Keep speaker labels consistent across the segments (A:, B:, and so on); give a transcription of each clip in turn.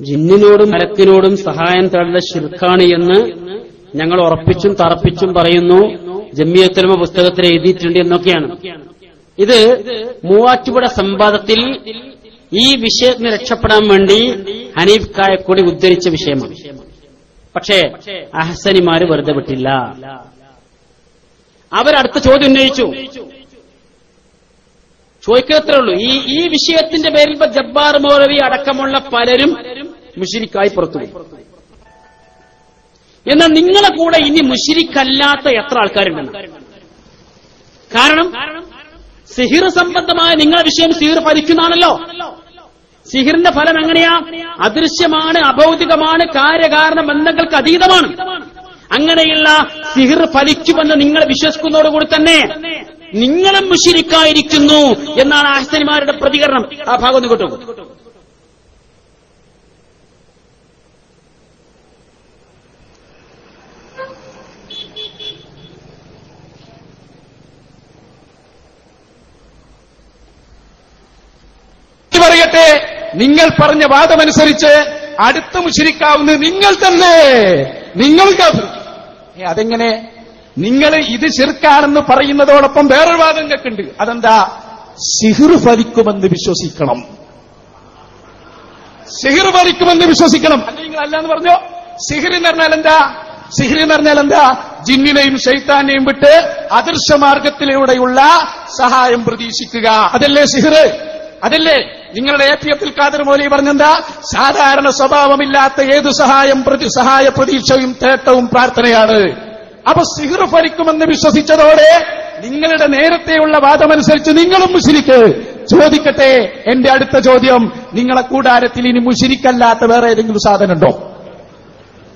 A: ജിന്നിനോടും മലക്കിനോടും സഹായം തേടേണ്ട ശിർക്കാണ് എന്ന് ഞങ്ങൾ ഉറപ്പിച്ചും തറപ്പിച്ചും പറയുന്നു. ജമ്മിയത്തുലമ പുസ്തകത്തിൽ എഴുതിയിട്ടുണ്ട് എന്നൊക്കെയാണ്. ഇത് മൂവാറ്റുപുഴ സംവാദത്തിൽ ഈ വിഷയത്തിന് രക്ഷപ്പെടാൻ വേണ്ടി ഹനീഫ് കായക്കൂടി ഉദ്ധരിച്ച വിഷയമാണ്. പക്ഷേ അഹസനിമാര് വെറുതെ വിട്ടില്ല. അവരടുത്ത ചോദ്യം ഉന്നയിച്ചു. ചോദിക്കത്രേ ഉള്ളൂ ഈ ഈ വിഷയത്തിന്റെ പേരിൽ ഇപ്പൊ ജബ്ബാർ മൗലവി അടക്കമുള്ള പലരും മുഷിരിക്കായി പുറത്തുപോയി. എന്നാൽ നിങ്ങളെ കൂടെ ഇനി മുഷിരിക്കല്ലാത്ത എത്ര ആൾക്കാരുണ്ടെന്ന്? കാരണം സിഹിർ സംബന്ധമായ നിങ്ങളെ വിഷയം സിഹിർ ഫലിക്കുന്നതാണല്ലോ സിഹിറിന്റെ ഫലം എങ്ങനെയാ? അദൃശ്യമാണ് അഭൗതികമാണ് കാര്യകാരണ ബന്ധങ്ങൾക്ക് അതീതമാണ്. അങ്ങനെയുള്ള സിഹിർ ഫലിക്കുമെന്ന് നിങ്ങൾ വിശ്വസിക്കുന്നതോടുകൂടി തന്നെ നിങ്ങളും മുഷിരിക്കായിരിക്കുന്നു എന്നാണ് ആഹ്സനിമാരുടെ പ്രതികരണം. ആ ഭാഗം ഒന്ന് കേട്ടോ
B: പറയട്ടെ നിങ്ങൾ പറഞ്ഞ വാദമനുസരിച്ച് അടുത്ത മുഷിരിക്കാവുന്നത് നിങ്ങൾ തന്നെ. നിങ്ങൾ കാഫിർ. അതെങ്ങനെ? നിങ്ങൾ ഇത് ചെറുക്കാണെന്ന് പറയുന്നതോടൊപ്പം വേറൊരു വാദം കേൾക്കുന്നുണ്ട് അതെന്താ? സിഹിർ ഫലിക്കുമെന്ന് വിശ്വസിക്കണം. സിഹിർ ഫലിക്കുമെന്ന് വിശ്വസിക്കണം. അല്ലെങ്കിൽ നിങ്ങൾ അല്ലാന്ന് പറഞ്ഞോ? സിഹിർ എന്ന് പറഞ്ഞാൽ എന്താ? സിഹിർ എന്ന് പറഞ്ഞാൽ എന്താ? ജിന്നിനെയും ശൈത്താനെയും വിട്ട് അദൃശ്യമാർഗത്തിലൂടെയുള്ള സഹായം പ്രതീക്ഷിക്കുക. അതല്ലേ സിഹിർ? അതല്ലേ? നിങ്ങളുടെ എ പി എഫിൽ ഖാദർ മോലി പറഞ്ഞെന്താ? സാധാരണ സ്വഭാവമില്ലാത്ത ഏത് സഹായം സഹായ പ്രതീക്ഷയും തേട്ടവും പ്രാർത്ഥനയാണ്. അപ്പൊ സിഹിർ ഫലിക്കുമെന്ന് വിശ്വസിച്ചതോടെ നിങ്ങളുടെ നേരത്തെയുള്ള വാദമനുസരിച്ച് നിങ്ങളും മുഷിരിക്ക്. ചോദിക്കട്ടെ എന്റെ അടുത്ത ചോദ്യം നിങ്ങളെ കൂടാരത്തിൽ ഇനി മുഷിരിക്കല്ലാത്ത വേറെ ഏതെങ്കിലും സാധനം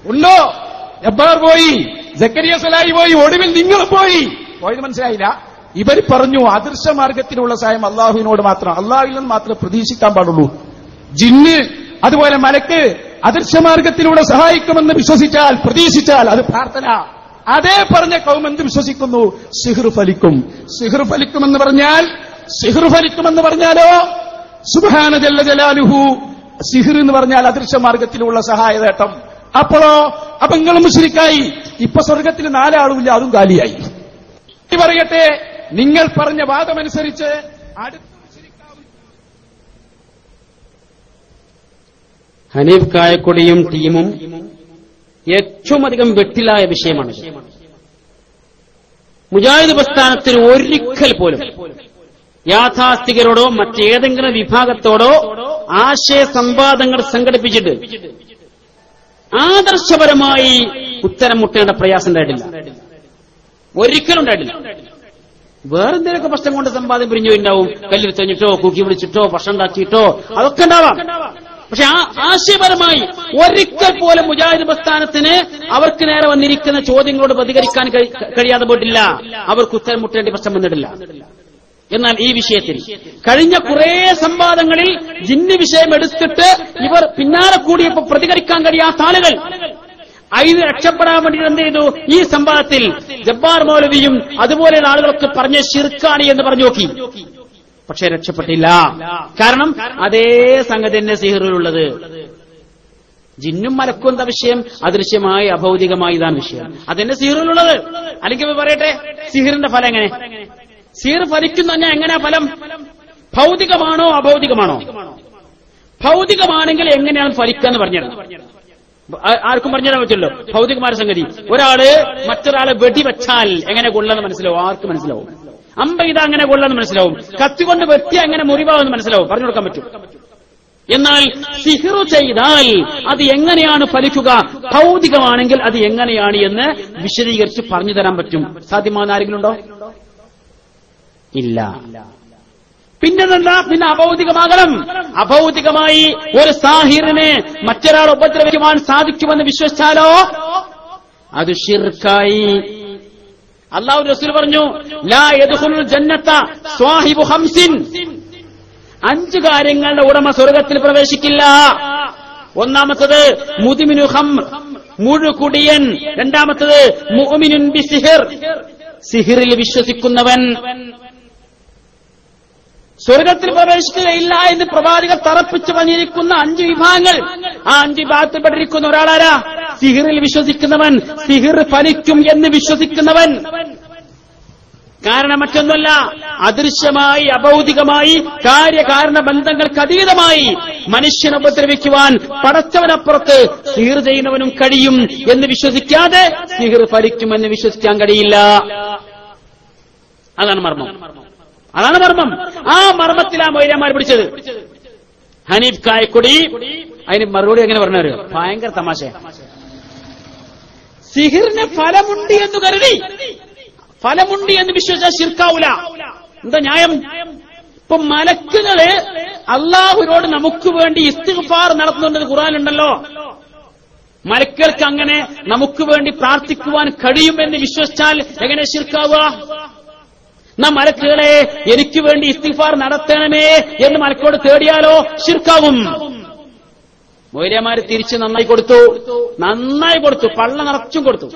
B: ഉണ്ടോ? ജബ്ബാർ പോയി ജക്കരിയ സലായി പോയി ഒടുവിൽ നിങ്ങൾ പോയി. പോയത് മനസ്സിലായില്ല. ഇവർ പറഞ്ഞു അദൃശ്യ മാർഗത്തിലുള്ള സഹായം അള്ളാഹുവിനോട് മാത്രം. അള്ളാഹുവിൽ നിന്ന് മാത്രമേ പ്രതീക്ഷിക്കാൻ പാടുള്ളൂ. ജിന്ന് അതുപോലെ മലക്ക് അദൃശ്യ മാർഗത്തിലൂടെ സഹായിക്കുമെന്ന് വിശ്വസിച്ചാൽ പ്രതീക്ഷിച്ചാൽ അത് പ്രാർത്ഥന. അതേ പറഞ്ഞ കൗമെന്ത് വിശ്വസിക്കുന്നു? സിഹ്ർ ഫലിക്കും. സിഹ്ർ ഫലിക്കുമെന്ന് പറഞ്ഞാൽ സിഹ്ർ ഫലിക്കുമെന്ന് പറഞ്ഞാലോ? സുബാന ജല്ല ജലാലുഹു. സിഹിർ എന്ന് പറഞ്ഞാൽ അദൃശ്യ മാർഗത്തിലുള്ള സഹായതേട്ടം അപ്പോഴോ അപ്പൊ നിങ്ങൾ മുശ്രിക്കായി. ഇപ്പൊ സ്വർഗത്തിൽ നാലാളുമില്ല അതും കാലിയായി. പറയട്ടെ നിങ്ങൾ പറഞ്ഞ വാദമനുസരിച്ച് അടുത്ത
A: ഹനീഫ് കായക്കൊടിയും ടീമും ഏറ്റവും അധികം വെട്ടിലായ വിഷയമാണ് മുജാഹിദ് പ്രസ്ഥാനത്തിന് ഒരിക്കൽ പോലും യാഥാസ്ഥികരോടോ മറ്റേതെങ്കിലും വിഭാഗത്തോടോ ആശയ സംവാദങ്ങൾ സംഘടിപ്പിച്ചിട്ട് ആദർശപരമായി ഉത്തരം മുട്ടേണ്ട പ്രയാസം ഉണ്ടായിട്ടില്ല. ഒരിക്കലും ഉണ്ടായിട്ടില്ല. വേറെന്തെങ്കിലുമൊക്കെ പ്രശ്നം കൊണ്ട് സമ്പാദ്യം പിരിഞ്ഞു ഉണ്ടാവും കല്ലിൽ തെഞ്ഞിട്ടോ കുക്കി വിളിച്ചിട്ടോ ഭക്ഷണം ഉണ്ടാക്കിയിട്ടോ അതൊക്കെ ഉണ്ടാവാം. പക്ഷെ ആ ആശയപരമായി ഒരിക്കൽ പോലും മുജാഹിദ് പ്രസ്ഥാനത്തിന് അവർക്ക് നേരെ വന്നിരിക്കുന്ന ചോദ്യങ്ങളോട് പ്രതികരിക്കാൻ കഴിയാതെ പോയിട്ടില്ല. അവർക്ക് ഉത്തരം മുട്ടേണ്ടി പ്രശ്നം വന്നിട്ടില്ല. എന്നാൽ ഈ വിഷയത്തിൽ കഴിഞ്ഞ കുറെ സംവാദങ്ങളിൽ ജിന്ന് വിഷയം എടുത്തിട്ട് ഇവർ പിന്നാലെ കൂടിയപ്പോ പ്രതികരിക്കാൻ കഴിയാത്ത ആളുകൾ. അതിന് രക്ഷപ്പെടാൻ വേണ്ടി എന്ത് ചെയ്തു? ഈ സംവാദത്തിൽ ജബ്ബാർ മൗലവിയും അതുപോലെയുള്ള ആളുകളൊക്കെ പറഞ്ഞ ശിർക്കാണി എന്ന് പറഞ്ഞു നോക്കി. പക്ഷെ രക്ഷപ്പെട്ടില്ല. കാരണം അതേ സംഗതി തന്നെ സിഹറിലുള്ളത്. ജിന്നും മലക്കും എന്താ വിഷയം? അദൃശ്യമായി അഭൗതികമായി ഇതാണ് വിഷയം. അതെന്നെ സിഹറിലുള്ളത്. അല്ലെങ്കിൽ പറയട്ടെ സിഹിറിന്റെ ഫലം എങ്ങനെ? സിഹർ ഫലിക്കുന്ന തന്നെ എങ്ങനെയാ ഫലം? ഭൗതികമാണോ അഭൗതികമാണോ? ഭൗതികമാണെങ്കിൽ എങ്ങനെയാണ് ഫലിക്കുക എന്ന് പറഞ്ഞത് ആർക്കും പറഞ്ഞുതരാൻ പറ്റുമല്ലോ ഭൗതികമായ സംഗതി. ഒരാൾ മറ്റൊരാളെ വെടിവെച്ചാൽ എങ്ങനെ കൊള്ളെന്ന് മനസ്സിലാവും? ആർക്ക് മനസ്സിലാവും. അമ്പ ഇത് അങ്ങനെ കൊള്ളെന്ന് മനസ്സിലാവും. കത്തിക്കൊണ്ട് വെട്ടി അങ്ങനെ മുറിവാവെന്ന് മനസ്സിലാവും. പറഞ്ഞു കൊടുക്കാൻ പറ്റും. എന്നാൽ സിഹിറു ചെയ്താൽ അത് എങ്ങനെയാണ് ഫലിക്കുക? ഭൗതികമാണെങ്കിൽ അത് എങ്ങനെയാണ് എന്ന് വിശദീകരിച്ച് പറഞ്ഞു തരാൻ പറ്റും. സാധ്യമാകുന്ന ആരെങ്കിലും ഉണ്ടോ ഇല്ല. പിന്നെന്താ? പിന്നെ അഭൗതികമാകണം. അഭൗതികമായി ഒരു സാഹിറിനെ മറ്റൊരാൾ ഉപദ്രവിക്കുവാൻ സാധിക്കുമെന്ന് വിശ്വസിച്ചാലോ? അത് ഷിർക്കായി അള്ളാഹു റസൂൽ പറഞ്ഞു ലാ സ്വാഹിബു ഹംസിൻ അഞ്ച് കാര്യങ്ങളുടെ ഉടമ സ്വർഗത്തിൽ പ്രവേശിക്കില്ല. ഒന്നാമത്തത് മുതിമിനു ഹം മുഴുകുടിയൻ രണ്ടാമത്തത് മുഹമിനുൻ ബി സിഹിർ സിഹിറിൽ വിശ്വസിക്കുന്നവൻ. സ്വർഗത്തിൽ പ്രവേശിക്കുകയില്ല എന്ന് പ്രവാചകർ തറപ്പിച്ചു പറഞ്ഞിരിക്കുന്ന അഞ്ച് വിഭാഗങ്ങൾ. ആ അഞ്ച് വിഭാഗത്തിൽപ്പെട്ടിരിക്കുന്ന ഒരാളാരാ? സിഹിറിൽ വിശ്വസിക്കുന്നവൻ സിഹിർ ഫലിക്കും എന്ന് വിശ്വസിക്കുന്നവൻ. കാരണം മറ്റൊന്നുമല്ല അദൃശ്യമായി അഭൗതികമായി കാര്യകാരണ ബന്ധങ്ങൾക്ക് അതീതമായി മനുഷ്യനെ ഉപദ്രവിക്കുവാൻ പടച്ചവനപ്പുറത്ത് സിഹിർ ചെയ്യുന്നവനും കഴിയും എന്ന് വിശ്വസിക്കാതെ സിഹിർ ഫലിക്കുമെന്ന് വിശ്വസിക്കാൻ കഴിയില്ല. അതാണ് മർമ്മം. അതാണ് മർമ്മം. ആ മർമ്മത്തിലാ മൊയ്യന്മാർ പിടിച്ചത്. ഹനീഫ് കായക്കൊടി അതിന് മറുപടി എങ്ങനെ പറഞ്ഞവര് ഭയങ്കര തമാശ സിഹിറിന് ഫലമുണ്ട് എന്ന് കരുതി. ഫലമുണ്ട് എന്ന് വിശ്വസിച്ചാൽ ശിർക്കാവൂല. എന്താ ന്യായം? ഇപ്പൊ മലക്കുകൾ അള്ളാഹുവിനോട് നമുക്ക് വേണ്ടി ഇസ്തിഗ്ഫാർ നടത്തുന്നുണ്ടെന്ന് ഖുറാനുണ്ടല്ലോ മലക്കുകൾക്ക് അങ്ങനെ നമുക്ക് വേണ്ടി പ്രാർത്ഥിക്കുവാൻ കഴിയുമെന്ന് വിശ്വസിച്ചാൽ എങ്ങനെ ശിർക്കാവുക? നാം മലക്കുകളെ എനിക്ക് വേണ്ടി ഇസ്തിഫാർ നടത്തണമേ എന്ന് മലക്കോട് തേടിയാലോ? ശിർക്കാവും. മൊയ്യമാര് തിരിച്ച് നന്നായി കൊടുത്തു. നന്നായി കൊടുത്തു. പള്ള നിറച്ചും കൊടുത്തു.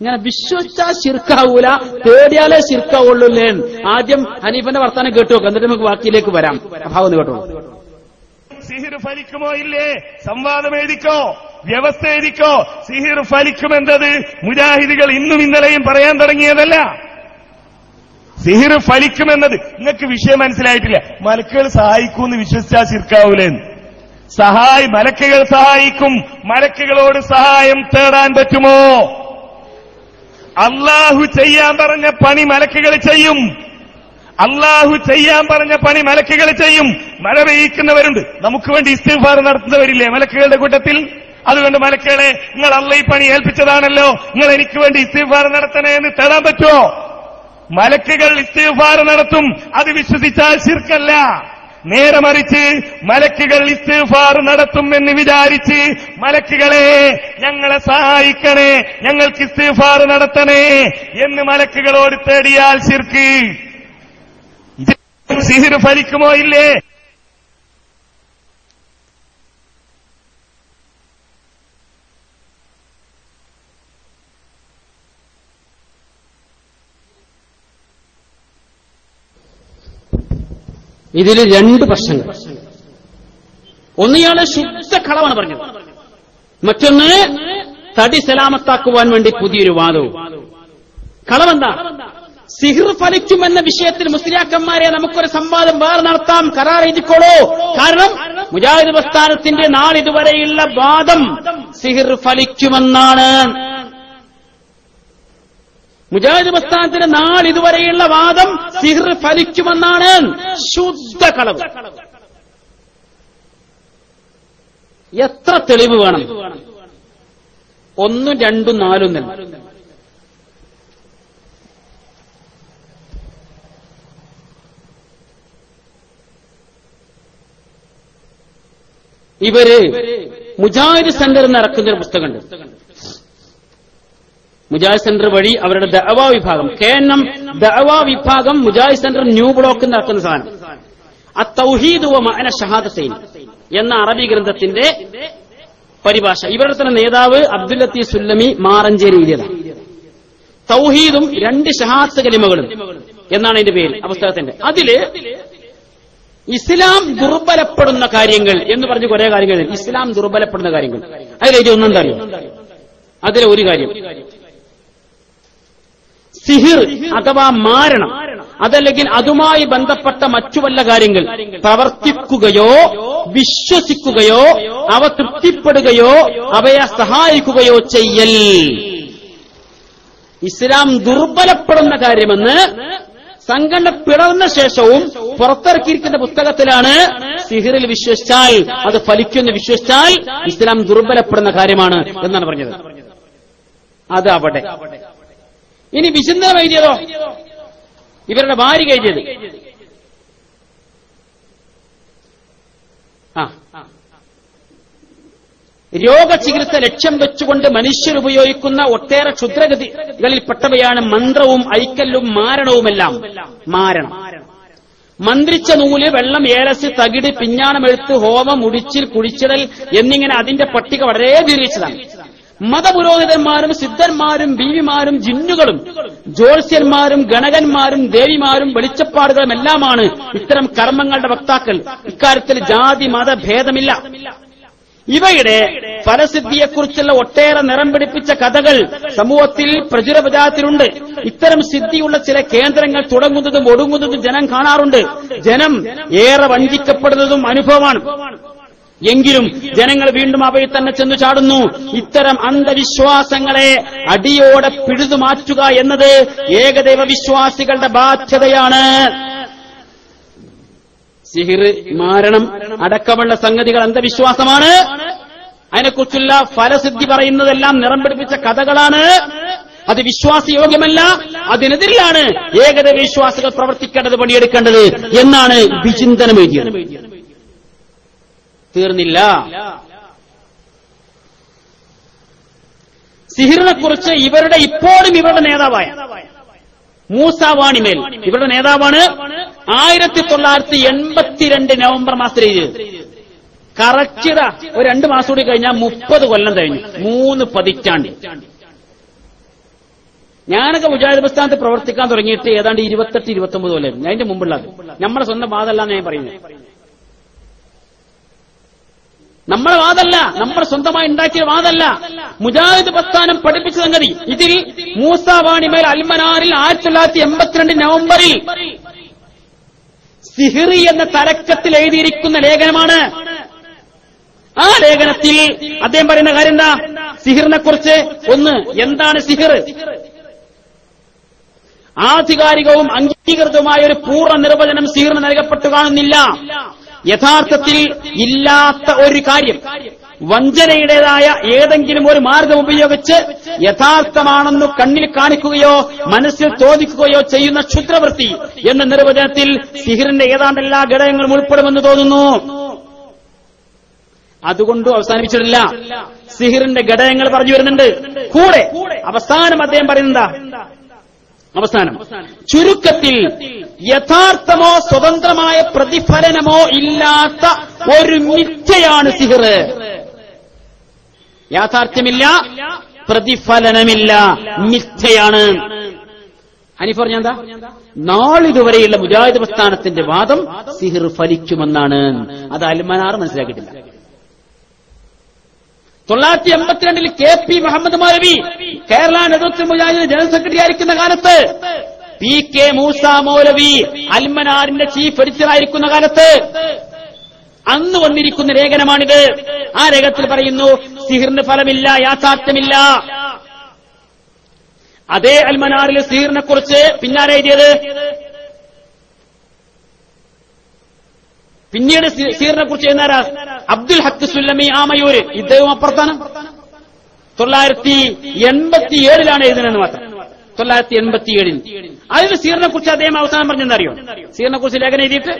A: ഇങ്ങനെ വിശ്വസിച്ചാ ശിർക്കാവൂല. പേടിയാലേ ശിർക്കാവുള്ളൂല്ലേ ആദ്യം ഹനീഫന്റെ വർത്താനം കേട്ടു എന്നിട്ട് നമുക്ക് വാക്കിയിലേക്ക് വരാം. അഭാവം കേട്ടോ
C: സിഹിർ ഫലിക്കുമോ ഇല്ലേ? സംവാദം എഴുതിക്കോ? വ്യവസ്ഥ എഴുതിക്കോ? സിഹിർ ഫലിക്കുമെന്നത് മുജാഹിദികൾ ഇന്നും ഇന്നലെയും പറയാൻ തുടങ്ങിയതല്ല. സിഹിർ ഫലിക്കുമെന്നത് നിങ്ങൾക്ക് വിഷയം മനസ്സിലായിട്ടില്ല. മലക്കുകൾ സഹായിക്കൂന്ന് വിശ്വസിച്ചാൽ ശിർക്കാവൂലെന്ന്. സഹായി മലക്കുകൾ സഹായിക്കും. മലക്കുകളോട് സഹായം തേടാൻ പറ്റുമോ? അള്ളാഹു ചെയ്യാൻ പറഞ്ഞ പണി മലക്കുകൾ ചെയ്യും. അള്ളാഹു ചെയ്യാൻ പറഞ്ഞ പണി മലക്കുകൾ ചെയ്യും. മഴ പെയ്യിക്കുന്നവരുണ്ട്. നമുക്ക് വേണ്ടി ഇസ്തിഫാർ നടത്തുന്നവരില്ലേ മലക്കുകളുടെ കൂട്ടത്തിൽ? അതുകൊണ്ട് മലക്കുകളെ നിങ്ങൾ അള്ള ഈ പണി ഏൽപ്പിച്ചതാണല്ലോ. നിങ്ങൾ എനിക്ക് വേണ്ടി ഇസ്തിഫാർ നടത്തണേ എന്ന് തേടാൻ പറ്റുമോ? മലക്കുകൾ ഇസ്തിഫാർ നടത്തും. അത് വിശ്വസിച്ചാൽ ശിർക്കല്ല. നേരെ മറിച്ച് മലക്കുകൾ ഇസ്തിഫാർ നടത്തുമെന്ന് വിചാരിച്ച് മലക്കുകളെ ഞങ്ങളെ സഹായിക്കണേ ഞങ്ങൾക്ക് ഇസ്തിഫാർ നടത്തണേ എന്ന് മലക്കുകളോട് തേടിയാൽ ശിർക്ക്. സിഹിർ ഫലിക്കുമോ ഇല്ലേ?
A: ഇതിൽ രണ്ട് പ്രശ്നങ്ങൾ. ഒന്ന് ഇയാൾ ശുദ്ധ കളവാണ് പറഞ്ഞത്. മറ്റൊന്ന് തടി സലാമത്താക്കുവാൻ വേണ്ടി പുതിയൊരു വാദവും. കളവെന്താ? സിഹിർ ഫലിക്കുമെന്ന വിഷയത്തിൽ മുസ്ലിയാക്കന്മാരെ നമുക്കൊരു സംവാദം വേറെ നടത്താം കരാർ എഴുതിക്കോളൂ. കാരണം മുജാഹിദ് പ്രസ്ഥാനത്തിന്റെ നാളിതുവരെയുള്ള വാദം സിഹിർ ഫലിക്കുമെന്നാണ്. മുജാഹിദ് പ്രസ്ഥാനത്തിന്റെ നാളിതുവരെയുള്ള വാദം സിഹിർ ഫലിക്കുമെന്നാണ്. ശുദ്ധ കളവ്. എത്ര തെളിവ് വേണം? ഒന്നും രണ്ടും നാലും ഇവർ മുജാഹിദ് സെന്റർ എന്ന് പുസ്തകമുണ്ട്. മുജാഹിദ് സെന്റർ വഴി അവരുടെ ദഅവാ വിഭാഗം കെ എൻ എം ദഅവാ വിഭാഗം മുജാഹിദ് സെന്റർ ന്യൂ ബ്ലോക്ക് നടക്കുന്ന സാധനം. ഷഹാദത്തൈൻ എന്ന അറബി ഗ്രന്ഥത്തിന്റെ പരിഭാഷ. ഇവരുടെ തന്നെ നേതാവ് അബ്ദുൽ ലത്തീഫ് സുല്ലമി മാറഞ്ചേരി തൗഹീദും രണ്ട് ഷഹാദ് കലിമകളും എന്നാണ് ഇതിന്റെ പേര് ആ പുസ്തകത്തിന്റെ. അതിൽ ഇസ്ലാം ദുർബലപ്പെടുന്ന കാര്യങ്ങൾ എന്ന് പറഞ്ഞ് കുറെ കാര്യങ്ങൾ ഇസ്ലാം ദുർബലപ്പെടുന്ന കാര്യങ്ങൾ. അതിലേക്ക് ഒന്നും അറിയോ? അതിലെ ഒരു കാര്യം. സിഹിർ അഥവാ മാരണം. അതല്ലെങ്കിൽ അതുമായി ബന്ധപ്പെട്ട മറ്റു വല്ല കാര്യങ്ങൾ. പ്രവർത്തിക്കുകയോ വിശ്വസിക്കുകയോ അവ തൃപ്തിപ്പെടുകയോ അവയെ സഹായിക്കുകയോ ചെയ്യൽ. ഇസ്ലാം ദുർബലപ്പെടുന്ന കാര്യമെന്ന് സംഘടന പിളർന്ന ശേഷവും പുറത്തിറക്കിയിരിക്കുന്ന പുസ്തകത്തിലാണ് സിഹിറിൽ വിശ്വസിച്ചാൽ അത് ഫലിക്കുമെന്ന് വിശ്വസിച്ചാൽ ഇസ്ലാം ദുർബലപ്പെടുന്ന കാര്യമാണ് എന്നാണ് പറഞ്ഞത്. അത് അവിടെ ഇനി വിചിന്തനം എഴുതിയതോ ഇവരുടെ ഭാര്യ കഴിഞ്ഞത് ആ. രോഗചികിത്സ ലക്ഷ്യം വെച്ചുകൊണ്ട് മനുഷ്യർ ഉപയോഗിക്കുന്ന ഒട്ടേറെ ക്ഷുദ്രഗതികളിൽപ്പെട്ടവയാണ് മന്ത്രവും ഐക്കല്ലും മാരണവുമെല്ലാം. മാരണം. മന്ത്രിച്ച നൂൽ വെള്ളം ഏലസ് തകിട് പിഞ്ഞാണമെഴുത്ത് ഹോമം മുടിച്ചിൽ കുഴിച്ചിടൽ എന്നിങ്ങനെ അതിന്റെ പട്ടിക വളരെ ദീർഘിച്ചതാണ് മതപുരോഹിതന്മാരും സിദ്ധന്മാരും ബീവിമാരും ജിന്നുകളും ജ്യോത്സ്യന്മാരും ഗണകന്മാരും ദേവിമാരും വെളിച്ചപ്പാടുകളും എല്ലാമാണ് ഇത്തരം കർമ്മങ്ങളുടെ വക്താക്കൾ. ഇക്കാര്യത്തിൽ ജാതി മത ഭേദമില്ല. ഇവയുടെ ഫലസിദ്ധിയെക്കുറിച്ചുള്ള ഒട്ടേറെ നിറം പിടിപ്പിച്ച കഥകൾ സമൂഹത്തിൽ പ്രചുരപ്രചാരത്തിലുണ്ട് ഇത്തരം സിദ്ധിയുള്ള ചില കേന്ദ്രങ്ങൾ തുടങ്ങുന്നതും ഒടുങ്ങുന്നതും ജനം കാണാറുണ്ട്. ജനം ഏറെ വഞ്ചിക്കപ്പെടുന്നതും അനുഭവമാണ്. എങ്കിലും ജനങ്ങൾ വീണ്ടും അവയിൽ തന്നെ ചെന്നു ചാടുന്നു. ഇത്തരം അന്ധവിശ്വാസങ്ങളെ അടിയോടെ പിഴുതു മാറ്റുക എന്നത് ഏകദൈവ വിശ്വാസികളുടെ ബാധ്യതയാണ്. സിഹിർ മാരണം അടക്കമുള്ള സംഗതികൾ അന്ധവിശ്വാസമാണ്. അതിനെക്കുറിച്ചുള്ള ഫലസിദ്ധി പറയുന്നതെല്ലാം നിറം പിടിപ്പിച്ച കഥകളാണ്. അത് വിശ്വാസയോഗ്യമല്ല അതിനെതിരെയാണ് ഏകദൈവ വിശ്വാസികൾ പ്രവർത്തിക്കേണ്ടത് പണിയെടുക്കേണ്ടത് എന്നാണ് വിചിന്തനം എഴുതിയത് തീർന്നില്ല. സിഹിറിനെ കുറിച്ച് ഇവരുടെ ഇപ്പോഴും ഇവരുടെ നേതാവായ മൂസ വാണിമേൽ. ഇവരുടെ നേതാവാണ് ആയിരത്തി തൊള്ളായിരത്തി എൺപത്തിരണ്ട് നവംബർ മാസത്തിൽ കറക്റ്റ് ഒരു രണ്ട് മാസം കൂടി കഴിഞ്ഞാൽ മുപ്പത് കൊല്ലം കഴിഞ്ഞു. മൂന്ന് പതിറ്റാണ്ട്. ഞാനൊക്കെ മുജാഹിദ് പ്രസ്ഥാനത്ത് പ്രവർത്തിക്കാൻ തുടങ്ങിയിട്ട് ഏതാണ്ട് ഇരുപത്തെട്ട് ഇരുപത്തി ഒമ്പത് കൊല്ലം അതിന്റെ മുമ്പുള്ളത്. നമ്മുടെ സ്വന്തം വാദമല്ല ഞാൻ പറയുന്നത്. നമ്മുടെ വാദല്ല നമ്മൾ സ്വന്തമായി ഉണ്ടാക്കിയ വാദല്ല. മുജാഹിദ് പ്രസ്ഥാനം പഠിപ്പിച്ച സംഗതി. ഇതിൽ മൂസാവാണി വാണിമേൽ അൽമനാറിൽ ആയിരത്തി തൊള്ളായിരത്തി എൺപത്തിരണ്ട് നവംബറിൽ സിഹിറി എന്ന തലക്കത്തിൽ എഴുതിയിരിക്കുന്ന ലേഖനമാണ്. ആ ലേഖനത്തിൽ അദ്ദേഹം പറയുന്ന കാര്യം എന്താ? സിഹിറിനെ കുറിച്ച് ഒന്ന് എന്താണ് സിഹിർ? ആധികാരികവും അംഗീകൃതവുമായ ഒരു പൂർണ നിർവചനം സിഹിറിന് നൽകപ്പെട്ടു കാണുന്നില്ല. യഥാർത്ഥത്തിൽ ഇല്ലാത്ത ഒരു കാര്യം വഞ്ചനയുടേതായ ഏതെങ്കിലും ഒരു മാർഗം ഉപയോഗിച്ച് യഥാർത്ഥമാണെന്ന് കണ്ണിൽ കാണിക്കുകയോ മനസ്സിൽ തോന്നിക്കുകയോ ചെയ്യുന്ന ക്ഷുദ്രവൃത്തി എന്ന നിർവചനത്തിൽ സിഹിറിന്റെ ഏതാണ്ട് എല്ലാ ഘടകങ്ങളും ഉൾപ്പെടുമെന്ന് തോന്നുന്നു. അതുകൊണ്ട് അവസാനിപ്പിച്ചിട്ടില്ല. സിഹിറിന്റെ ഘടകങ്ങൾ പറഞ്ഞു വരുന്നുണ്ട്. കൂടെ അവസാനം അദ്ദേഹം പറയുന്നതാ അവസാനം. ചുരുക്കത്തിൽ യഥാർത്ഥമോ സ്വതന്ത്രമായ പ്രതിഫലനമോ ഇല്ലാത്ത ഒരു മിഥ്യയാണ് സിഹിർ യാഥാർത്ഥ്യമില്ല പ്രതിഫലനമില്ല മിഥ്യയാണ്. അനി പറഞ്ഞ എന്താ? നാളിതുവരെയുള്ള മുജാഹിദ് പ്രസ്ഥാനത്തിന്റെ വാദം സിഹിർ ഫലിക്കുമെന്നാണ്. അത് അൽമനാർ മനസ്സിലാക്കിയിട്ടില്ല. തൊള്ളായിരത്തി എൺപത്തിരണ്ടിൽ കെ പി മുഹമ്മദ് മൗലവി കേരള നേതൃത്വ മുജാഹിദ് ജനറൽ സെക്രട്ടറി ആയിരിക്കുന്ന കാലത്ത് പി കെ മൂസ മൗലവി അൽമനാറിന്റെ ചീഫ് എഡിറ്റർ ആയിരിക്കുന്ന കാലത്ത് അന്ന് വന്നിരിക്കുന്ന ലേഖനമാണിത്. ആ രേഖത്തിൽ പറയുന്നു സിഹിറിന് ഫലമില്ല യാഥാർത്ഥ്യമില്ല. അതേ അൽമനാറിൽ സിഹിറിനെ കുറിച്ച് പിന്നാലെ എഴുതിയത് പിന്നീട് സീറിനെ കുറിച്ച് എന്നാരാ? അബ്ദുൽ ഹക്ക് സുല്ലമി ആമയൂര്. ഇദ്ദേഹം അപ്പുറത്താണ്. തൊള്ളായിരത്തി എൺപത്തിയേഴിലാണ് എഴുതുന്നത് മാത്രം. തൊള്ളായിരത്തി എൺപത്തിയേഴിൽ. അതിൽ സീറിനെ കുറിച്ച് അദ്ദേഹം അവസാനം പറഞ്ഞെന്നറിയോ സീറിനെ കുറിച്ച് ലേഖനം എഴുതിയിട്ട്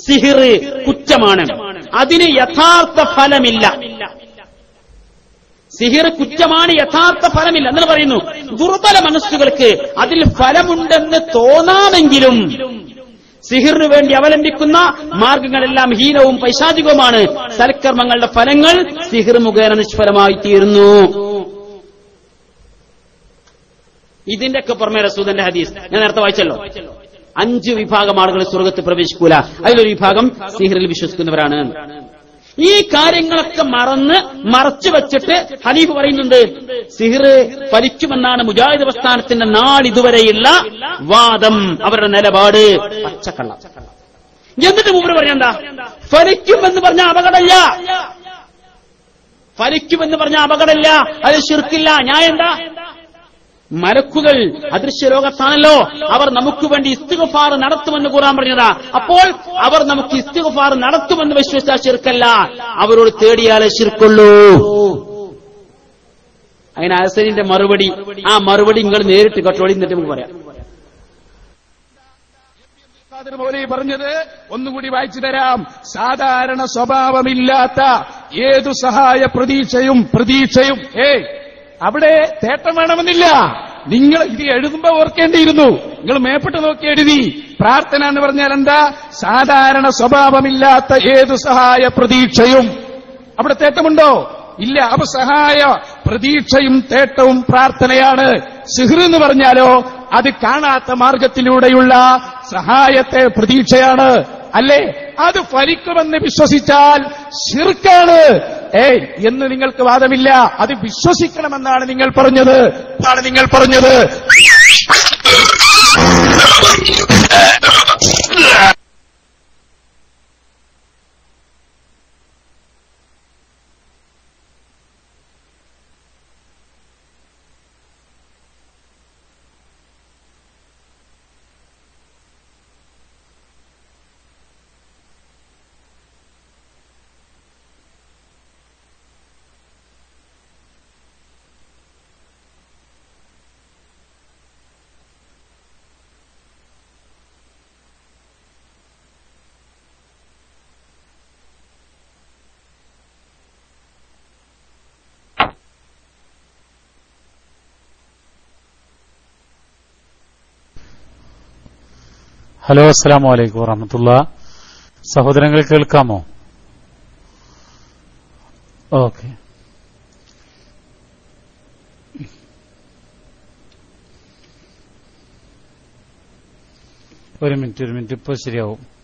A: സിഹിർ കുറ്റമാണ്. അതിന് യഥാർത്ഥ ഫലമില്ല. സിഹിർ കുറ്റമാണ് യഥാർത്ഥ ഫലമില്ല. എന്ന് പറയുന്നു ദുർബല മനസ്സുകൾക്ക് അതിൽ ഫലമുണ്ടെന്ന് തോന്നാമെങ്കിലും സിഹിറിനു വേണ്ടി അവലംബിക്കുന്ന മാർഗങ്ങളെല്ലാം ഹീനവും പൈശാചികവുമാണ്. സൽക്കർമ്മങ്ങളുടെ ഫലങ്ങൾ സിഹിർ മുഖേന നിഷ്ഫലമായി തീരുന്നു. ഇതിന്റെയൊക്കെ പുറമെ റസൂദന്റെ ഹദീസ്. ഞാൻ നേരത്തെ വായിച്ചല്ലോ? അഞ്ച് വിഭാഗം ആളുകൾ സ്വർഗത്ത് പ്രവേശിക്കൂല. അതിലൊരു വിഭാഗം സിഹിറിൽ വിശ്വസിക്കുന്നവരാണ്. ഈ കാര്യങ്ങളൊക്കെ മറന്ന് മറച്ചു വെച്ചിട്ട് ഹനീഫ് പറയുന്നുണ്ട് സിഹിറ് ഫലിക്കുമെന്നാണ് മുജാഹിദ് പ്രസ്ഥാനത്തിന്റെ നാളിതുവരെയുള്ള വാദം അവരുടെ നിലപാട്. പച്ചക്കള്ള. എന്നിട്ട് മൂപ്പര് ഫലിക്കും ഫലിക്കുമെന്ന് പറഞ്ഞ അപകടമില്ല. ഫലിക്കുമെന്ന് പറഞ്ഞ അപകടമില്ല. അത് ശിർക്കില്ല. ഞാൻ എന്താ? മലക്കുകൾ അദൃശ്യ ലോകത്താണല്ലോ അവർ നമുക്ക് വേണ്ടി ഇസ്തിഗഫാർ നടത്തുമെന്ന് കൂറാൻ പറഞ്ഞതാ. അപ്പോൾ അവർ നമുക്ക് ഇസ്തിഗഫാർ നടത്തുമെന്ന് വിശ്വസിച്ചാൽ ശിർക്കല്ല. അവരോട് തേടിയാലേ ശിർക്കുള്ളൂ. അതിന് അസനിന്റെ മറുപടി ആ മറുപടി നിങ്ങൾ നേരിട്ട് കട്ടോളി എന്നിട്ട് നമുക്ക് പറയാം.
B: പറഞ്ഞത് ഒന്നുകൂടി വായിച്ചു തരാം. സാധാരണ സ്വഭാവമില്ലാത്ത ഏതു സഹായ പ്രതീക്ഷയും പ്രതീക്ഷയും ഏയ് അവിടെ തേട്ടം വേണമെന്നില്ല. നിങ്ങൾ ഇത് എഴുതുമ്പോ ഓർക്കേണ്ടിയിരുന്നു. നിങ്ങൾ മേപ്പിട്ട് നോക്കി എഴുതി. പ്രാർത്ഥന എന്ന് പറഞ്ഞാൽ എന്താ? സാധാരണ സ്വഭാവമില്ലാത്ത ഏത് സഹായ പ്രതീക്ഷയും. അവിടെ തേട്ടമുണ്ടോ? ഇല്ല. അപ്പൊ സഹായ പ്രതീക്ഷയും തേട്ടവും പ്രാർത്ഥനയാണ്. സിഹർ എന്ന് പറഞ്ഞാലോ അത് കാണാത്ത മാർഗത്തിലൂടെയുള്ള സഹായത്തെ പ്രതീക്ഷയാണ്. അല്ലേ? അത് ഫലിക്കുമെന്ന് വിശ്വസിച്ചാൽ ശിർക്കാണ്. ഏയ് എന്ന് നിങ്ങൾക്ക് വാദമില്ല. അത് വിശ്വസിക്കണമെന്നാണ് നിങ്ങൾ പറഞ്ഞത്. ആണ് നിങ്ങൾ പറഞ്ഞത്.
D: ഹലോ അസ്സാം വലൈക്കും വറഹമത്തുള്ള. സഹോദരങ്ങൾ കേൾക്കാമോ? ഓക്കെ. ഒരു മിനിറ്റ് ഒരു മിനിറ്റ് ഇപ്പോൾ ശരിയാവും.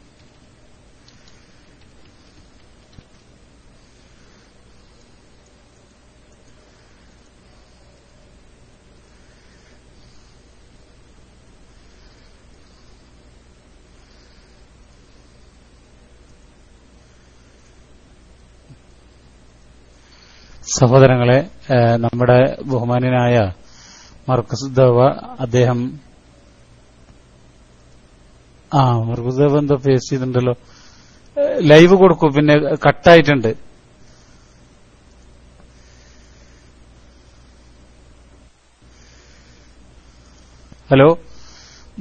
D: സഹോദരങ്ങളെ നമ്മുടെ ബഹുമാനായ മർക്കസ് ദേവ അദ്ദേഹം ആ മർക്കസ് ദേവ എന്തോ ഫേസ് ചെയ്തിട്ടുണ്ടല്ലോ. ലൈവ് കൊടുക്കും പിന്നെ കട്ടായിട്ടുണ്ട്. ഹലോ?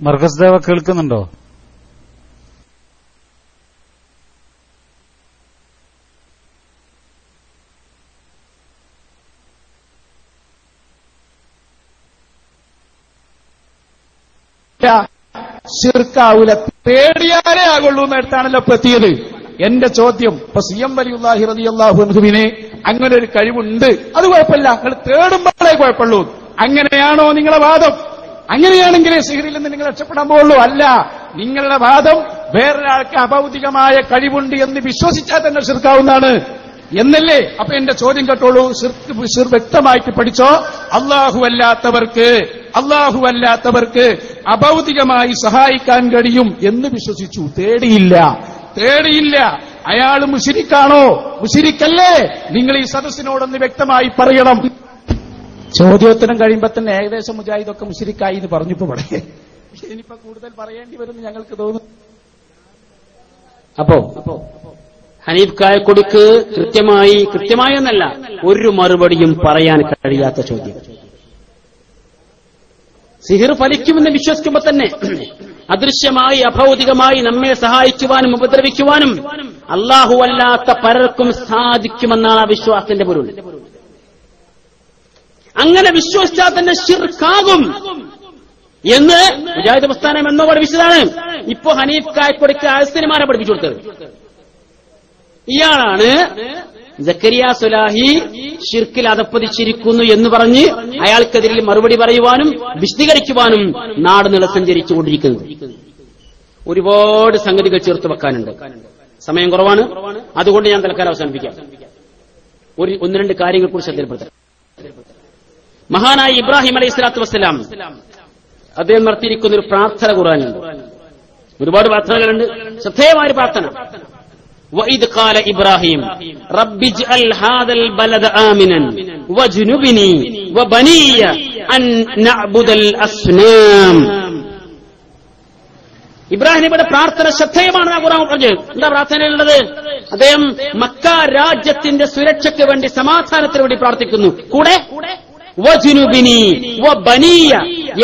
D: മർക്കസ് ദേവ കേൾക്കുന്നുണ്ടോ?
B: ശിർക്കാവൂല. പേടിയാലേ ആകുള്ളൂ എന്നിടത്താണല്ലോ ഇപ്പൊ എത്തിയത്. എന്റെ ചോദ്യം ഇപ്പൊ സി എം വലിയുല്ലാഹി റളിയല്ലാഹു അൻഹുവിനെ അങ്ങനെ ഒരു കഴിവുണ്ട്. അത് കുഴപ്പമില്ല. നിങ്ങൾ തേടുമ്പോഴേ കുഴപ്പമുള്ളൂ. അങ്ങനെയാണോ നിങ്ങളെ വാദം? അങ്ങനെയാണെങ്കിൽ സിഹിറിൽ നിന്ന് നിങ്ങൾ രക്ഷപ്പെടാൻ പോകുള്ളൂ. അല്ല നിങ്ങളുടെ വാദം വേറൊരാൾക്ക് അഭൗതികമായ കഴിവുണ്ട് എന്ന് വിശ്വസിച്ചാൽ തന്നെ ശിർക്കാവുന്നതാണ്. എന്നല്ലേ? അപ്പൊ എന്റെ ചോദ്യം കേട്ടോളൂ. വ്യക്തമായിട്ട് പഠിച്ചോ? അല്ലാത്തവർക്ക് അല്ലാത്തവർക്ക് അഭൗതികമായി സഹായിക്കാൻ കഴിയും എന്ന് വിശ്വസിച്ചു. തേടിയില്ല. തേടിയില്ല. അയാൾ മുഷിരിക്കാണോ? മുഷിരിക്കല്ലേ? നിങ്ങൾ ഈ സദസ്സിനോടൊന്ന് വ്യക്തമായി പറയണം. ചോദ്യോത്തരം കഴിയുമ്പോ തന്നെ ഏകദേശം മുജാഹിദൊക്കെ മുഷിരിക്കായി എന്ന് പറഞ്ഞപ്പോ പറയേ ഇനിയിപ്പോ കൂടുതൽ പറയേണ്ടി വരുമെന്ന് ഞങ്ങൾക്ക് തോന്നുന്നു.
A: അപ്പോ അപ്പോ. ഹനീഫ് കായക്കൊടിക്ക് കൃത്യമായി കൃത്യമായി എന്നല്ല ഒരു മറുപടിയും പറയാൻ കഴിയാത്ത ചോദ്യം. സിഹിർ ഫലിക്കുമെന്ന് വിശ്വസിക്കുമ്പോൾ തന്നെ അദൃശ്യമായി അഭൗതികമായി നമ്മെ സഹായിക്കുവാനും ഉപദ്രവിക്കുവാനും അള്ളാഹു അല്ലാത്ത പലർക്കും സാധിക്കുമെന്നാണ് ആ വിശ്വാസത്തിന്റെ പൊരുൾ. അങ്ങനെ വിശ്വസിച്ചാൽ തന്നെ ഷിർക്കാകും എന്ന് പ്രസ്ഥാനം എന്നോ പഠിപ്പിച്ചതാണ് ഇപ്പോ ഹനീഫ് കായക്കൊടിക്ക് ആസ്തിനിമാരെ പഠിപ്പിച്ചു കൊടുത്തത്. ഇയാളാണ് ജക്കരിയ സുലാഹി ഷിർക്കിൽ അതപ്പതിച്ചിരിക്കുന്നു എന്ന് പറഞ്ഞ് അയാൾക്കെതിരിൽ മറുപടി പറയുവാനും വിശദീകരിക്കുവാനും നാട് നില സഞ്ചരിച്ചുകൊണ്ടിരിക്കുന്നത്. ഒരുപാട് സംഗതികൾ ചേർത്ത് വെക്കാനുണ്ട്. സമയം കുറവാണ്. അതുകൊണ്ട് ഞാൻ തൽക്കാലം അവസാനിപ്പിക്കാം. ഒരു ഒന്ന് രണ്ട് കാര്യങ്ങൾ ശ്രദ്ധയിൽപ്പെടുത്താം മഹാനായ ഇബ്രാഹിം അലൈഹി സ്വലാത്തു വസ്സലാം അദ്ദേഹം നടത്തിയിരിക്കുന്ന ഒരു പ്രാർത്ഥന ഖുറാനുണ്ട് ഒരുപാട് പ്രാർത്ഥനകളുണ്ട്. ശ്രദ്ധേയമായ പ്രാർത്ഥന. وإذ قال إبراهيم رب اجعل هذا البلد آمنا واجنبني وبني أن نعبد الأصنام ഇബ്രാഹിം നബിയുടെ പ്രാർത്ഥന ശ്രദ്ധേയമാണ് ആ ഖുറാൻ പറഞ്ഞത് എന്താ പ്രാർത്ഥനയുള്ളത് അദ്ദേഹം മക്ക രാജ്യത്തിന്റെ സുരക്ഷയ്ക്ക് വേണ്ടി സമാധാനത്തിന് വേണ്ടി പ്രാർത്ഥിക്കുന്നു കൂടെ വജുനുബിനി വബനിയ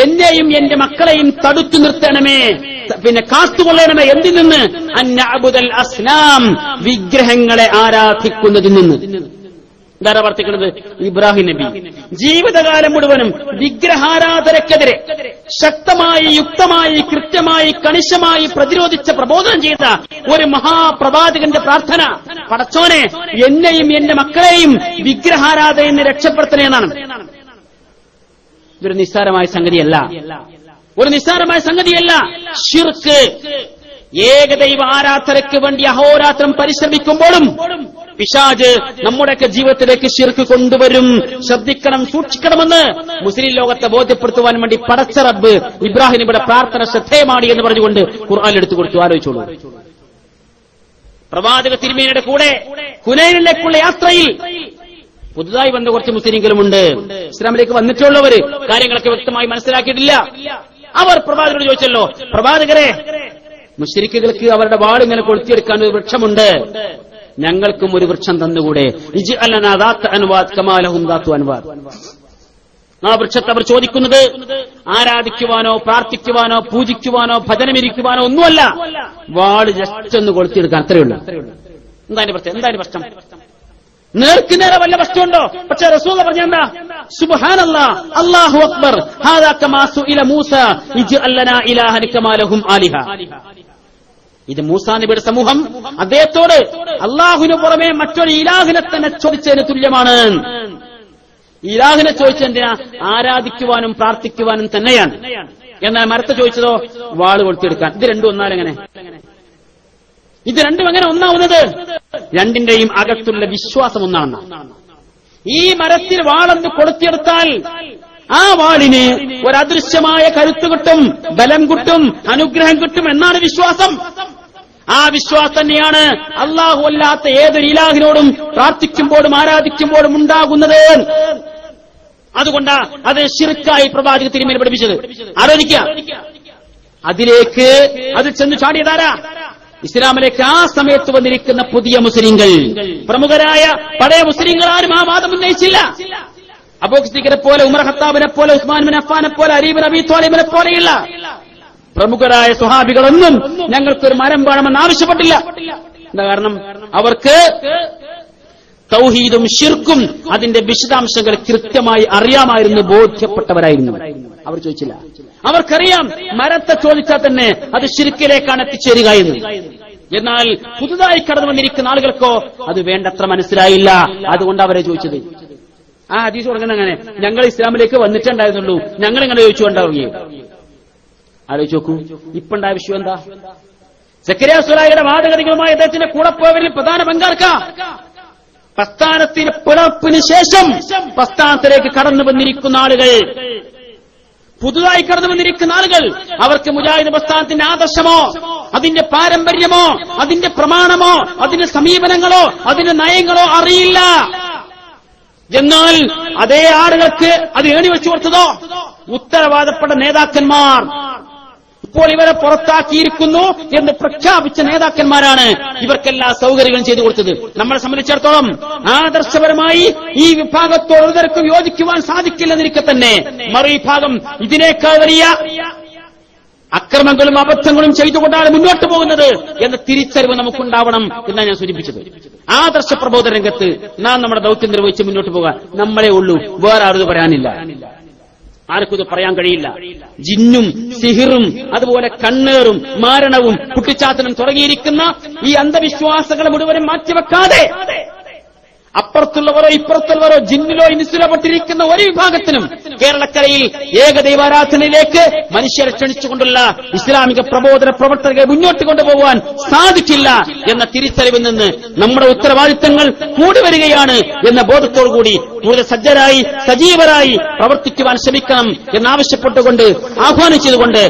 A: എന്നെയും എന്റെ മക്കളെയും തടുത്തു നിർത്തണമേ. പിന്നെ കാത്തുകൊള്ളണമേ. എന്തിൽ നിന്ന്? അന്നാബുദൽ അസ്ലാം വിഗ്രഹങ്ങളെ ആരാധിക്കുന്നതിൽ നിന്ന്. എന്താ വർത്തിക്കുന്നത് ഇബ്രാഹിം നബി. ജീവിതകാലം മുഴുവനും വിഗ്രഹാരാധനക്കെതിരെ ശക്തമായി യുക്തമായി കൃത്യമായി കണിശമായി പ്രതിരോധിച്ച് പ്രബോധനം ചെയ്ത ഒരു മഹാപ്രവാചകന്റെ പ്രാർത്ഥന. പടച്ചോനെ എന്നെയും എന്റെ മക്കളെയും വിഗ്രഹാരാധനയിൽ നിന്ന് രക്ഷപ്പെടുത്തണേ എന്നാണ്. ഇതൊരു നിസ്സാരമായ സംഗതിയല്ല. ഒരു നിസ്സാരമായ സംഗതിയല്ല. ഷിർക്ക് ഏകദൈവ ആരാധനയ്ക്ക് വേണ്ടി അഹോരാത്രം പരിശ്രമിക്കുമ്പോഴും പിശാജ് നമ്മുടെയൊക്കെ ജീവിതത്തിലേക്ക് ശിർക്ക് കൊണ്ടുവരും. ശ്രദ്ധിക്കണം സൂക്ഷിക്കണമെന്ന് മുസ്ലിം ലോകത്തെ ബോധ്യപ്പെടുത്തുവാൻ വേണ്ടി പടച്ച റബ്ബ് ഇബ്രാഹിം ഇവിടെ പ്രാർത്ഥന ശ്രദ്ധേയമാണ് എന്ന് പറഞ്ഞുകൊണ്ട് ഖുർആൻ എടുത്തു കൊടുത്തു. ആലോചിച്ചോളൂ. പ്രവാചക തിരുമേനിയുടെ കൂടെ കുനൈനിലേക്കുള്ള യാത്രയിൽ പുതുതായി വന്ന കുറച്ച് മുസ്ലിങ്ങളുമുണ്ട് ഇസ്ലാമിലേക്ക് വന്നിട്ടുള്ളവര് കാര്യങ്ങളൊക്കെ വ്യക്തമായി മനസ്സിലാക്കിയിട്ടില്ല. അവർ പ്രവാചകരോട് ചോദിച്ചല്ലോ പ്രവാചകരെ മുസ്ലിക്കുകൾക്ക് അവരുടെ വാളിങ്ങനെ കൊളുത്തിയെടുക്കാൻ ഒരു വൃക്ഷമുണ്ട്. ഞങ്ങൾക്കും ഒരു വൃക്ഷം തന്നുകൂടെ. അനുവാദ് അനുവാദ് ആ വൃക്ഷത്തെ അവർ ചോദിക്കുന്നത് ആരാധിക്കുവാനോ പ്രാർത്ഥിക്കുവാനോ പൂജിക്കുവാനോ ഭജനമിരിക്കുവാനോ ഒന്നുമല്ല. വാൾ ജസ്റ്റ് ഒന്ന് കൊളുത്തിയെടുക്കാൻ. അത്രയുള്ളൂ എന്താണ് പ്രശ്നം? എന്താണ് പ്രശ്നം? നേർക്ക് നേരെ വല്ല വസ്തുണ്ടോ പക്ഷെ റസൂൽ പറഞ്ഞ എന്താ സുബ്ഹാനല്ലാ അല്ലാഹു അക്ബർ. ഇത് മൂസാ നബിയുടെ സമൂഹം. അദ്ദേഹത്തോട് അള്ളാഹുവിന് പുറമെ മറ്റൊരു ഇലാഹിനെ തന്നെ ചോദിച്ചതിന് തുല്യമാണ്. ഇലാഹിനെ ചോദിച്ചെന്തിനാ ആരാധിക്കുവാനും പ്രാർത്ഥിക്കുവാനും തന്നെയാണ്. എന്നാൽ മരത്തെ ചോദിച്ചതോ? വാൾ കൊളുത്തിയെടുക്കാൻ. ഇത് രണ്ടും ഒന്നാലെങ്ങനെ? ഇത് രണ്ടും എങ്ങനെ ഒന്നാവുന്നത്? രണ്ടിന്റെയും അകത്തുള്ള വിശ്വാസം ഒന്നാണ് ഈ മരത്തിൽ വാളെന്ന് കൊളുത്തിയെടുത്താൽ ആ വാളിന് ഒരദൃശ്യമായ കരുത്ത് കിട്ടും ബലം കിട്ടും അനുഗ്രഹം കിട്ടും എന്നാണ് വിശ്വാസം. ആ വിശ്വാസം തന്നെയാണ് അള്ളാഹു അല്ലാത്ത ഏതൊരു ഇലാഹിനോടും പ്രാർത്ഥിക്കുമ്പോഴും ആരാധിക്കുമ്പോഴും ഉണ്ടാകുന്നത്. അതുകൊണ്ടാ അത് ശിർക്കായി പ്രവാചക തിരുമേനി പഠിപ്പിച്ചത്. ആലോചിക്കുക അതിലേക്ക് അത് ചെന്ന് ചാടിയതാരാ? ഇസ്ലാമിലേക്ക് ആ സമയത്ത് വന്നിരിക്കുന്ന പുതിയ മുസ്ലിങ്ങൾ. പ്രമുഖരായ പഴയ മുസ്ലിങ്ങൾ ആരും ആ വാദം ഉന്നയിച്ചില്ല. അബോക്സിക്കരെ പോലെ ഉമർ ഹത്താബിനെ പോലെ ഉസ്മാൻ ബിൻ അഫാനെ പോലെ അരീബിൻ അബീ തോലിബിനെ പോലെയുള്ള പ്രമുഖരായ സ്വഹാബികളൊന്നും ഞങ്ങൾക്കൊരു മരം വേണമെന്ന് ആവശ്യപ്പെട്ടില്ല. എന്താ കാരണം? അവർക്ക് തൗഹീദും ഷിർക്കും അതിന്റെ വിശദാംശങ്ങൾ കൃത്യമായി അറിയാമായിരുന്നു ബോധ്യപ്പെട്ടവരായിരുന്നു. അവർ ചോദിച്ചില്ല. അവർക്കറിയാം മരത്തെ ചോദിച്ചാൽ തന്നെ അത് ശിരിക്കിലേക്കാണ് എത്തിച്ചേരുക എന്ന്. എന്നാൽ പുതുതായി കടന്നു വന്നിരിക്കുന്ന ആളുകൾക്കോ അത് വേണ്ടത്ര മനസ്സിലായില്ല. അതുകൊണ്ട് അവരെ ചോദിച്ചത്. ആ ഹദീസ് തുടങ്ങുന്ന അങ്ങനെ. ഞങ്ങൾ ഇസ്ലാമിലേക്ക് വന്നിട്ടുണ്ടായിരുന്നുള്ളൂ. ഞങ്ങൾ ഇങ്ങനെ ചോദിച്ചു ഉണ്ടാവുകയും ആലോചിച്ച് നോക്കൂ. ഇപ്പൊ ഉണ്ടായ വിഷയം എന്താ? സക്കരിയ സുലായിയുടെ വാദഗതികളുമായി അദ്ദേഹത്തിന്റെ കൂടെ പോയവരിൽ പ്രധാന പങ്കാർക്ക? പ്രസ്ഥാനത്തിന് പിളപ്പിന് ശേഷം പ്രസ്ഥാനത്തിലേക്ക് കടന്നു വന്നിരിക്കുന്ന ആളുകൾ പുതുതായി കടന്നു വന്നിരിക്കുന്ന ആളുകൾ അവർക്ക് മുജാഹിദ് പ്രസ്ഥാനത്തിന്റെ ആദർശമോ അതിന്റെ പാരമ്പര്യമോ അതിന്റെ പ്രമാണമോ അതിന്റെ സമീപനങ്ങളോ അതിന്റെ നയങ്ങളോ അറിയില്ല. എന്നാൽ അതേ ആളുകൾക്ക് അത് ഏണിവെച്ചു കൊടുത്തതോ? ഉത്തരവാദപ്പെട്ട നേതാക്കന്മാർ ഇപ്പോൾ ഇവരെ പുറത്താക്കിയിരിക്കുന്നു എന്ന് പ്രഖ്യാപിച്ച നേതാക്കന്മാരാണ് ഇവർക്കെല്ലാ സൗകര്യങ്ങളും ചെയ്തു കൊടുത്തത്. നമ്മളെ സംബന്ധിച്ചിടത്തോളം ആദർശപരമായി ഈ വിഭാഗത്തോട് ഒരുതരക്കും യോജിക്കുവാൻ സാധിക്കില്ലെന്നിരിക്കെ തന്നെ മറുവിഭാഗം ഇതിനേക്കാൾ വലിയ അക്രമങ്ങളും അബദ്ധങ്ങളും ചെയ്തുകൊണ്ടാണ് മുന്നോട്ട് പോകുന്നത് എന്ന തിരിച്ചറിവ് നമുക്കുണ്ടാവണം എന്നാണ് ഞാൻ സൂചിപ്പിച്ചത്. ആദർശ പ്രബോധ രംഗത്ത് നാം നമ്മുടെ ദൗത്യം നിർവഹിച്ച് മുന്നോട്ട് പോകാൻ നമ്മളെ ഉള്ളൂ. വേറെ ആരും പറയാനില്ല. ആർക്കും ഇത് പറയാൻ കഴിയില്ല. ജിന്നും സിഹിറും അതുപോലെ കണ്ണേറും മാരണവും കുട്ടിച്ചാത്തനും തുടങ്ങിയിരിക്കുന്ന ഈ അന്ധവിശ്വാസങ്ങളെ മുഴുവനും മാറ്റിവെക്കാതെ അപ്പുറത്തുള്ളവരോ ഇപ്പുറത്തുള്ളവരോ ജിന്നിലോ ഇനിസിലപ്പെട്ടിരിക്കുന്ന ഒരു വിഭാഗത്തിനും കേരളക്കരയിൽ ഏകദൈവാരാധനയിലേക്ക് മനുഷ്യരെ ക്ഷണിച്ചുകൊണ്ടുള്ള ഇസ്ലാമിക പ്രബോധന പ്രവർത്തകരെ മുന്നോട്ട് കൊണ്ടുപോകാൻ സാധിക്കില്ല എന്ന തിരിച്ചറിവിൽ നിന്ന് നമ്മുടെ ഉത്തരവാദിത്തങ്ങൾ കൂടി വരികയാണ് എന്ന ബോധത്തോടുകൂടി കൂടുതൽ സജ്ജരായി സജീവരായി പ്രവർത്തിക്കുവാൻ ശ്രമിക്കണം എന്നാവശ്യപ്പെട്ടുകൊണ്ട് ആഹ്വാനം ചെയ്തുകൊണ്ട്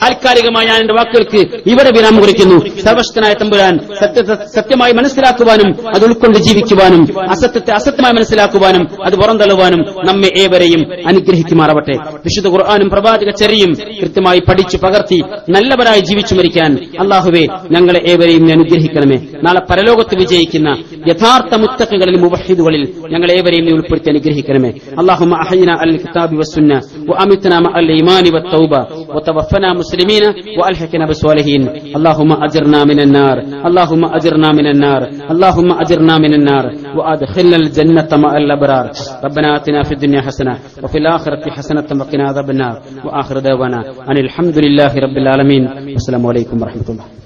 A: താൽക്കാലികമായി ഞാൻ എന്റെ വാക്കുകൾക്ക് ഇവിടെ വിരാമം കുറിക്കുന്നു സർവശക്തനായ തമ്പുരാൻ സത്യത്തെ സത്യമായി മനസ്സിലാക്കുവാനും അത് ഉൾക്കൊണ്ട് ജീവിക്കുവാനും അസത്യത്തെ അസത്യമായി മനസ്സിലാക്കുവാനും അത് പുറന്തള്ളുവാനും നമ്മെ ഏവരെയും അനുഗ്രഹിക്കുമാറാവട്ടെ വിശുദ്ധ ഖുർആാനും പ്രവാചക ചെറിയും കൃത്യമായി പഠിച്ചു പകർത്തി നല്ലവരായി ജീവിച്ചു മരിക്കാൻ അള്ളാഹുവെ ഞങ്ങളെ ഏവരെയും നീ അനുഗ്രഹിക്കണമേ നാളെ പരലോകത്ത് വിജയിക്കുന്ന യഥാർത്ഥ മുത്തക്കകളിൽ മുവഹിദുകളിൽ ഞങ്ങളെ ഏവരെയും നീ ഉൾപ്പെടുത്തി അനുഗ്രഹിക്കണമേ അള്ളാഹുമ അഹയ്ന അൽ കിതാബി വസ്സുന്ന وأمتنا مع الإيمان والتوبة وتوفنا مسلمين وألحقنا بالصالحين اللهم أجرنا من النار اللهم أجرنا من النار اللهم أجرنا من النار وأدخلنا الجنة مع الأبرار ربنا آتنا في الدنيا حسنة وفي الآخرة حسنة وقنا عذاب النار وآخر دعوانا أن الحمد لله رب العالمين والسلام عليكم ورحمة الله